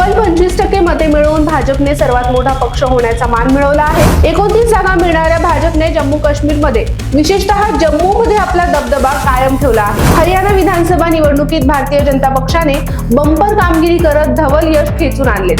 तब्बल पंचवीस टक्के मते मिळवून भाजपने सर्वात मोठा पक्ष होण्याचा मान मिळवला आहे. एकोणतीस जागा मिळणाऱ्या भाजपने जम्मू काश्मीरमध्ये विशेषतः जम्मू मध्ये आपला दबदबा कायम ठेवला आहे. हरियाणा विधानसभा निवडणुकीत भारतीय जनता पक्षाने बंपर कामगिरी करत धवल यश खेचून आणले.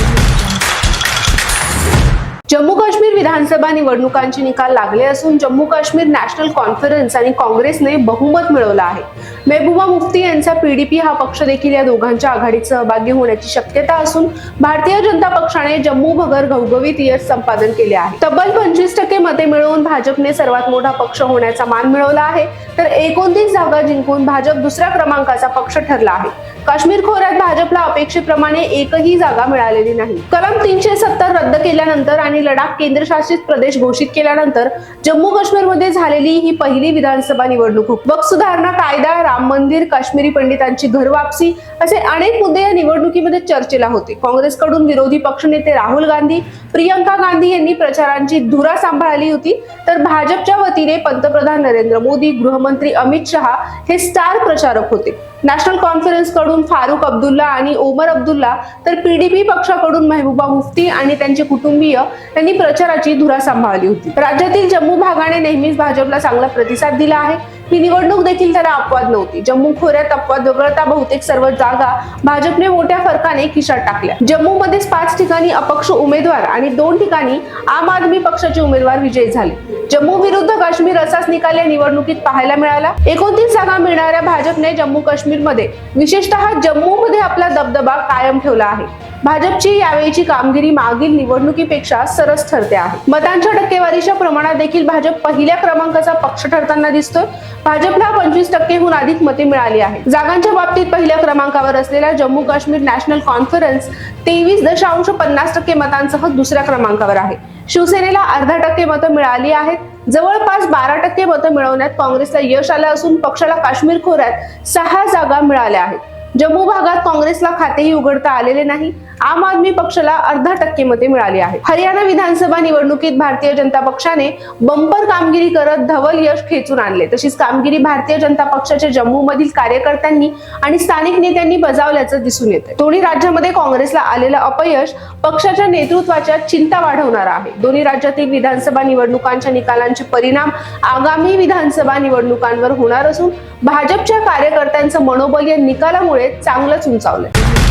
जम्मू काश्मीर विधानसभा निवडणुकांचे निकाल लागले असून जम्मू काश्मीर नॅशनल कॉन्फरन्स आणि काँग्रेसने बहुमत मिळवलं आहे. मेहबूबा मुफ्ती यांचा पीडीपी हा पक्ष देखील या दोघांच्या आघाडीत सहभागी होण्याची शक्यता असून भारतीय जनता पक्षाने जम्मू भगर घवघवीत यश संपादन केले आहे. तब्बल पंचवीस टक्के मते मिळवून भाजपने सर्वात मोठा पक्ष होण्याचा मान मिळवला आहे. तर एकोणतीस जागा जिंकून भाजप दुसऱ्या क्रमांकाचा पक्ष ठरला आहे. काश्मीर खोऱ्यात भाजपला अपेक्षेप्रमाणे एकही जागा मिळालेली नाही. कलम तीनशे सत्तर रद्द केल्यानंतर आणि लडाख केंद्रशासित प्रदेश घोषित केल्यानंतर जम्मू काश्मीरमध्ये झालेली ही पहिली विधानसभा निवडणूक वक सुधारणा कायदा राम मंदिर काश्मीरी पंडितांची घरवापसी असे अनेक मुद्दे या निवडणुकीमध्ये चर्चेला होते. काँग्रेसकडून विरोधी पक्षनेते राहुल गांधी प्रियंका गांधी यांनी प्रचारांची धुरा सांभाळली होती. तर भाजपच्या वतीने पंतप्रधान नरेंद्र मोदी गृहमंत्री अमित शहा हे स्टार प्रचारक होते. नॅशनल कॉन्फरन्सकडून फारुख अब्दुल्ला आणि ओमर अब्दुल्ला तर पीडीपी पक्षाकडून महबूबा मुफ्ती आणि त्यांचे कुटुंबीय यांनी प्रचाराची धुरा सांभाळली होती. राज्यातील जम्मू भागाने नेहमीच भाजपला चांगला प्रतिसाद दिला आहे. ही निवडणूक देखील त्याला अपवाद नव्हती. जम्मू खोऱ्यात अपवाद वगळता बहुतेक सर्व जागा भाजपने मोठ्या फरकाने खिशात टाकल्या. जम्मूमध्येच पाच ठिकाणी अपक्ष उमेदवार आणि दोन ठिकाणी आम आदमी पक्षाचे उमेदवार विजयी झाले. जम्मू विरुद्ध काश्मीर असाच निकाल या निवडणुकीत पाहायला मिळाला. एकोणतीस जागा मिळणाऱ्या भाजपने जम्मू काश्मीर काश्मीरमध्ये. विशेषतः जम्मूमध्ये आपला दबदबा कायम ठेवला आहे. भाजपची यावेळीची कामगिरी मागील निवडणुकीपेक्षा सरस ठरते आहे. मतांच्या टक्केवारीच्या प्रमाणात देखील भाजप पहिल्या क्रमांकाचा पक्ष ठरताना दिसतोय. भाजपला पंचवीस टक्केहून अधिक मते मिळाली आहेत. जागांच्या बाबतीत पहिल्या क्रमांकावर असलेल्या जम्मू काश्मीर नॅशनल कॉन्फरन्स तेवीस दशांश पन्नास टक्के मतांसह दुसऱ्या क्रमांकावर आहे. शिवसेनेला अर्धा टक्के मतं मिळाली आहेत. जवळपास बारा टक्के मतं मिळवण्यात काँग्रेसला यश आलं असून पक्षाला काश्मीर खोऱ्यात सहा जागा मिळाल्या आहेत. जम्मू भागात काँग्रेसला खातेही उघडता आलेले नाही. आम आदमी पक्षाला अर्धा टक्के मते मिळाली आहेत हरियाणा विधानसभा निवडणुकीत भारतीय जनता पक्षाने बंपर कामगिरी करत धवल यश खेचून आणले. तशीच कामगिरी भारतीय जनता पक्षाच्या जम्मू मधील कार्यकर्त्यांनी आणि स्थानिक नेत्यांनी बजावल्याचं दिसून येतं दोन्ही राज्यामध्ये काँग्रेसला आलेलं अपयश पक्षाच्या नेतृत्वाच्या चिंता वाढवणार आहे. दोन्ही राज्यातील विधानसभा निवडणुकांच्या निकालांचे परिणाम आगामी विधानसभा निवडणुकांवर होणार असून भाजपच्या कार्यकर्त्यांचं मनोबल या निकालामुळे मुळे चांगलंच उंचावलंय.